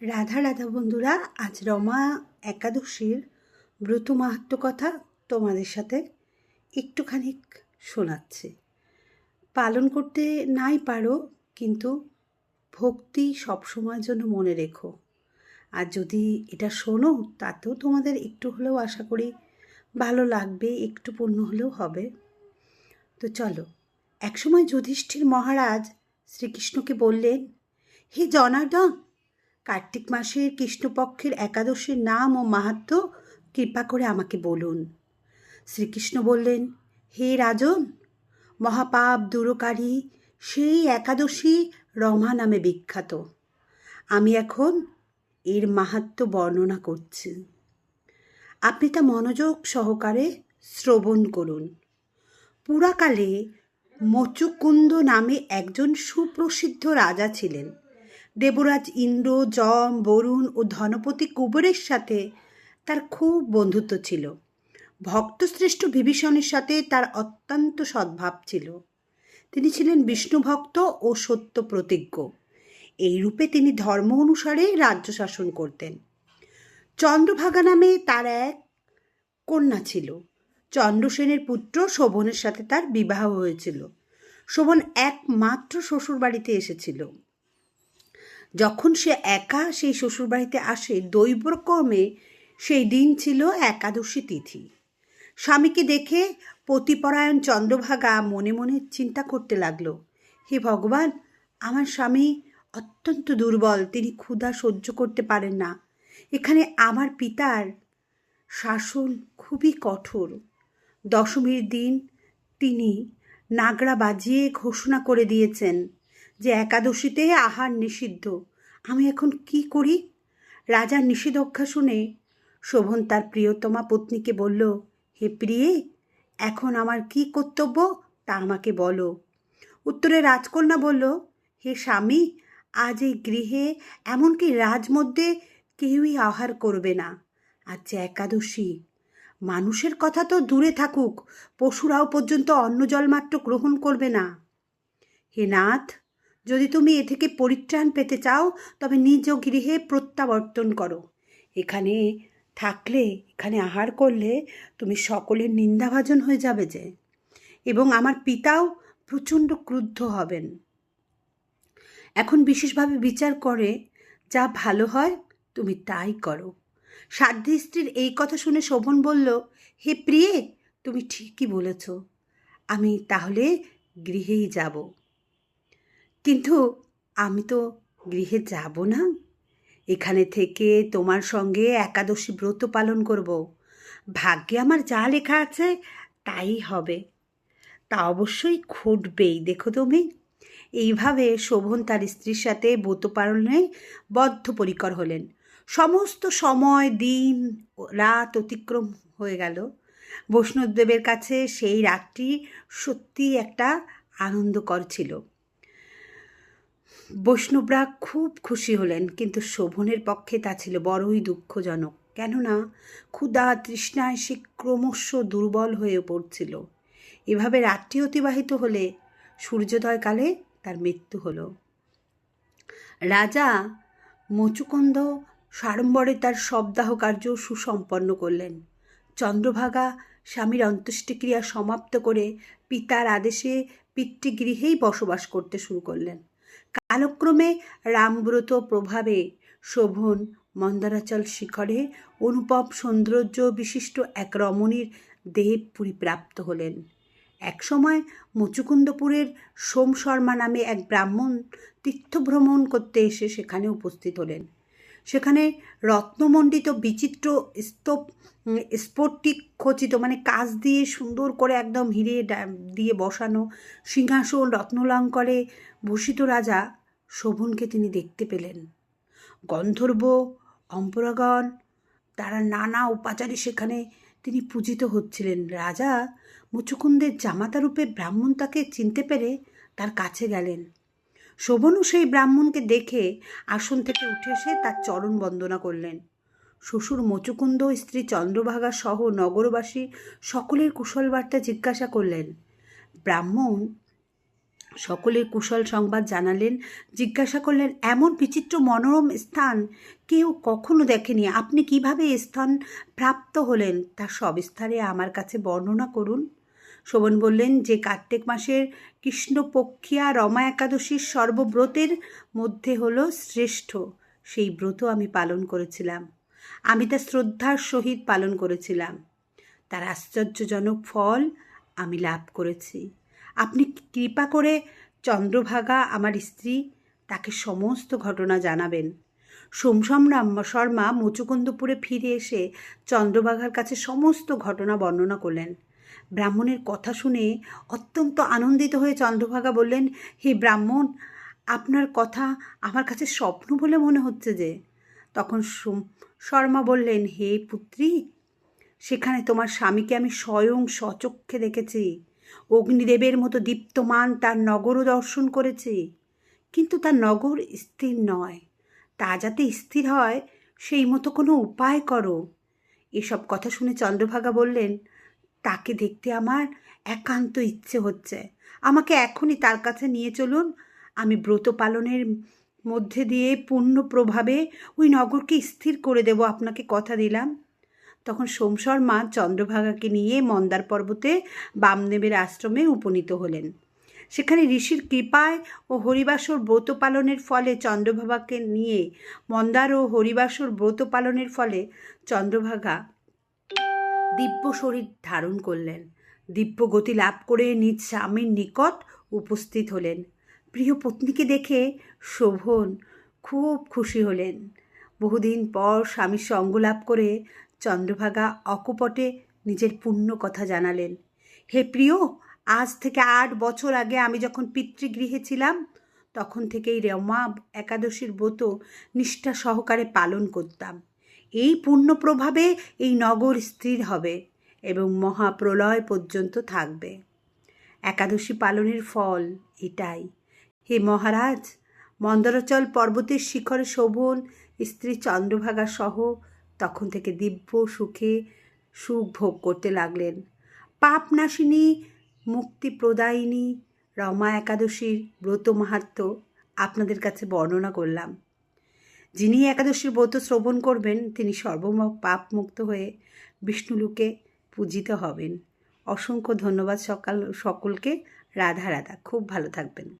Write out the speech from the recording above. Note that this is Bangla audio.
রাধা রাধা বন্ধুরা, আজ রমা একাদশীর ব্রত মাহাত্ম কথা তোমাদের সাথে একটুখানি শোনাচ্ছে। পালন করতে নাই পারো, কিন্তু ভক্তি সবসময়ের জন্য মনে রেখো। আর যদি এটা শোনো, তাতেও তোমাদের একটু হলেও আশা করি ভালো লাগবে, একটু পূর্ণ হলেও হবে। তো চলো, একসময় যুধিষ্ঠির মহারাজ শ্রীকৃষ্ণকে বললেন, হে জনার্দন কার্তিক মাসের কৃষ্ণপক্ষের একাদশীর নাম ও মাহাত্ম কৃপা করে আমাকে বলুন। শ্রীকৃষ্ণ বললেন, হে রাজন, মহাপাপ দূরকারী সেই একাদশী রমা নামে বিখ্যাত। আমি এখন এর মাহাত্ম বর্ণনা করছি। আপনি তা মনোযোগ সহকারে শ্রবণ করুন। পুরাকালে মচুকুন্দ নামে একজন সুপ্রসিদ্ধ রাজা ছিলেন। দেবরাজ ইন্দ্র, যম, বরুণ ও ধনপতি কুবেরের সাথে তার খুব বন্ধুত্ব ছিল। ভক্তশ্রেষ্ঠ বিভীষণের সাথে তার অত্যন্ত সদ্ভাব ছিল। তিনি ছিলেন বিষ্ণু ভক্ত ও সত্য প্রতিজ্ঞ এই রূপে তিনি ধর্ম অনুসারে রাজ্য শাসন করতেন। চন্দ্রভাগা নামে তার এক কন্যা ছিল। চন্দ্রসেনের পুত্র শোভনের সাথে তার বিবাহ হয়েছিল। শোভন একমাত্র শ্বশুরবাড়িতে এসেছিল। যখন সে একা সেই শ্বশুরবাড়িতে আসে, দৈবক্রমে সেই দিন ছিল একাদশী তিথি। স্বামীকে দেখে পতিপরায়ণ চন্দ্রভাগা মনে মনে চিন্তা করতে লাগল, হে ভগবান, আমার স্বামী অত্যন্ত দুর্বল, তিনি ক্ষুধা সহ্য করতে পারেন না। এখানে আমার পিতার শাসন খুবই কঠোর। দশমীর দিন তিনি নাগড়া বাজিয়ে ঘোষণা করে দিয়েছেন যে একাদশীতে আহার নিষিদ্ধ। আমি এখন কি করি? রাজার নিষেধাজ্ঞা শুনে শোভন তার প্রিয়তমা পত্নীকে বলল, হে প্রিয়ে, এখন আমার কি কর্তব্য তা আমাকে বলো। উত্তরে রাজকন্যা বলল, হে স্বামী, আজ এই গৃহে এমনকি রাজমধ্যে কেউই আহার করবে না। আজ যে একাদশী, মানুষের কথা তো দূরে থাকুক, পশুরাও পর্যন্ত অন্ন জলমাত্র গ্রহণ করবে না। হে নাথ যদি তুমি এ থেকে পরিত্রাণ পেতে চাও, তবে নিজ গৃহে প্রত্যাবর্তন করো। এখানে থাকলে, এখানে আহার করলে তুমি সকলের নিন্দাভাজন হয়ে যাবে যে, এবং আমার পিতাও প্রচণ্ড ক্রুদ্ধ হবেন। এখন বিশেষভাবে বিচার করে, যা ভালো হয়, তুমি তাই করো। সাধ্বী স্ত্রীর এই কথা শুনে শোভন বলল, হে প্রিয়ে, তুমি ঠিকই বলেছ। আমি তাহলে গৃহেই যাব। কিন্তু আমি তো গৃহে যাব না। এখানে থেকে তোমার সঙ্গে একাদশী ব্রত পালন করব। ভাগ্যে আমার যা লেখা আছে তাই হবে। তা অবশ্যই ঘটবেই, দেখো তুমি। এইভাবে শোভন তার স্ত্রীর সাথে ব্রত পালনে বদ্ধপরিকর হলেন। সমস্ত সময়, দিন রাত অতিক্রম হয়ে গেল। বৈষ্ণবদেবের কাছে সেই রাতটি সত্যি একটা আনন্দকর ছিল। বৈষ্ণবরা খুব খুশি হলেন, কিন্তু শোভনের পক্ষে তা ছিল বড়ই দুঃখজনক। কেননা, ক্ষুধা তৃষ্ণায় সে ক্রমশ দুর্বল হয়ে পড়ছিল। এভাবে রাত্রি অতিবাহিত হলে সূর্যোদয়কালে তার মৃত্যু হল। রাজা মচুকন্দ সাড়ম্বরে তার শবদাহ কার্য সুসম্পন্ন করলেন। চন্দ্রভাগা স্বামীর অন্ত্যেষ্টিক্রিয়া সমাপ্ত করে পিতার আদেশে পিতৃগৃহেই বসবাস করতে শুরু করলেন। কালক্রমে রামব্রত প্রভাবে শোভন মন্দারাচল শিখরে অনুপম সৌন্দর্য বিশিষ্ট এক রমণীর দেহপুরী পরিপ্রাপ্ত হলেন। একসময় মুচুকুন্দপুরের সোম শর্মা নামে এক ব্রাহ্মণ তীর্থভ্রমণ করতে এসে সেখানে উপস্থিত হলেন। সেখানে রত্নমণ্ডিত বিচিত্র স্তূপ স্ফটিক খচিত মানে কাজ দিয়ে সুন্দর করে একদম হিরে দিয়ে বসানো সিংহাসন রত্নলঙ্করে ভূষিত রাজা শোভনকে তিনি দেখতে পেলেন। গন্ধর্ব, অম্পরাগণ, তারা নানা উপাচারে সেখানে তিনি পূজিত হচ্ছিলেন। রাজা মুচুকুন্দের জামাতা রূপে ব্রাহ্মণ তাকে চিনতে পেরে তার কাছে গেলেন। শোভনও সেই ব্রাহ্মণকে দেখে আসন থেকে উঠে এসে তার চরণ বন্দনা করলেন। শ্বশুর মচুকুন্দ, স্ত্রী চন্দ্রভাগা সহ নগরবাসী সকলের কুশল বার্তা জিজ্ঞাসা করলেন, ব্রাহ্মণ সকলের কুশল সংবাদ জানালেন, জিজ্ঞাসা করলেন, এমন বিচিত্র মনোরম স্থান কেউ কখনো দেখেনি। আপনি কীভাবে স্থান প্রাপ্ত হলেন? তা সবিস্তারে আমার কাছে বর্ণনা করুন। শোভন বললেন, যে কার্তিক মাসের কৃষ্ণপক্ষিয়া রমা একাদশীর সর্বব্রতের মধ্যে হলো শ্রেষ্ঠ। সেই ব্রত আমি পালন করেছিলাম। আমি তা শ্রদ্ধার সহিত পালন করেছিলাম। তার আশ্চর্যজনক ফল আমি লাভ করেছি। আপনি কৃপা করে চন্দ্রভাগা, আমার স্ত্রী, তাকে সমস্ত ঘটনা জানাবেন। সোমসম রাম শর্মা মুচুকুন্দপুরে ফিরে এসে চন্দ্রভাগার কাছে সমস্ত ঘটনা বর্ণনা করলেন। ব্রাহ্মণের কথা শুনে অত্যন্ত আনন্দিত হয়ে চন্দ্রভাগা বললেন, হে ব্রাহ্মণ, আপনার কথা আমার কাছে স্বপ্ন বলে মনে হচ্ছে যে। তখন শর্মা বললেন, হে পুত্রী, সেখানে তোমার স্বামীকে আমি স্বয়ং সচক্ষে দেখেছি। অগ্নিদেবের মতো দীপ্তমান তার নগরও দর্শন করেছি। কিন্তু তার নগর স্থির নয়। তা যাতে স্থির হয়, সেই মতো কোনো উপায় করো। এসব কথা শুনে চন্দ্রভাগা বললেন, তাকে দেখতে আমার একান্ত ইচ্ছে হচ্ছে। আমাকে এখনই তার কাছে নিয়ে চলুন। আমি ব্রত পালনের মধ্যে দিয়ে পূর্ণ প্রভাবে ওই নগরকে স্থির করে দেব। আপনাকে কথা দিলাম। তখন সোমশর মা চন্দ্রভাগাকে নিয়ে মন্দার পর্বতে বামদেবের আশ্রমে উপনীত হলেন। সেখানে ঋষির কৃপায় ও হরিবাসর ব্রত পালনের ফলে চন্দ্রভাগাকে নিয়ে মন্দার ও হরিবাসর ব্রত পালনের ফলে চন্দ্রভাগা দিব্য শরীর ধারণ করলেন। দিব্য গতি লাভ করে নিজ স্বামীর নিকট উপস্থিত হলেন। প্রিয় পত্নীকে দেখে শোভন খুব খুশি হলেন। বহুদিন পর স্বামীর সঙ্গ লাভ করে চন্দ্রভাগা অকপটে নিজের পূর্ণ কথা জানালেন। হে প্রিয়, আজ থেকে আট বছর আগে আমি যখন পিতৃগৃহে ছিলাম, তখন থেকেই রমা একাদশীর ব্রত নিষ্ঠা সহকারে পালন করতাম। এই পূর্ণ প্রভাবে এই নগর স্থির হবে এবং মহাপ্রলয় পর্যন্ত থাকবে। একাদশী পালনের ফল এটাই। হে মহারাজ, মন্দরাচল পর্বতের শিখরে শোভন, স্ত্রী চন্দ্রভাগা সহ তখন থেকে দিব্য সুখে সুখ ভোগ করতে লাগলেন। পাপনাশিনী মুক্তি প্রদায়িনী রমা একাদশীর ব্রত মাহাত্ম আপনাদের কাছে বর্ণনা করলাম। যিনি একাদশীর ব্রত শ্রবণ করবেন, তিনি সর্বম পাপ মুক্ত হয়ে বিষ্ণুলোকে পূজিত হবেন। অসংখ্য ধন্যবাদ সকাল, সকলকে। রাধা রাধা। খুব ভালো থাকবেন।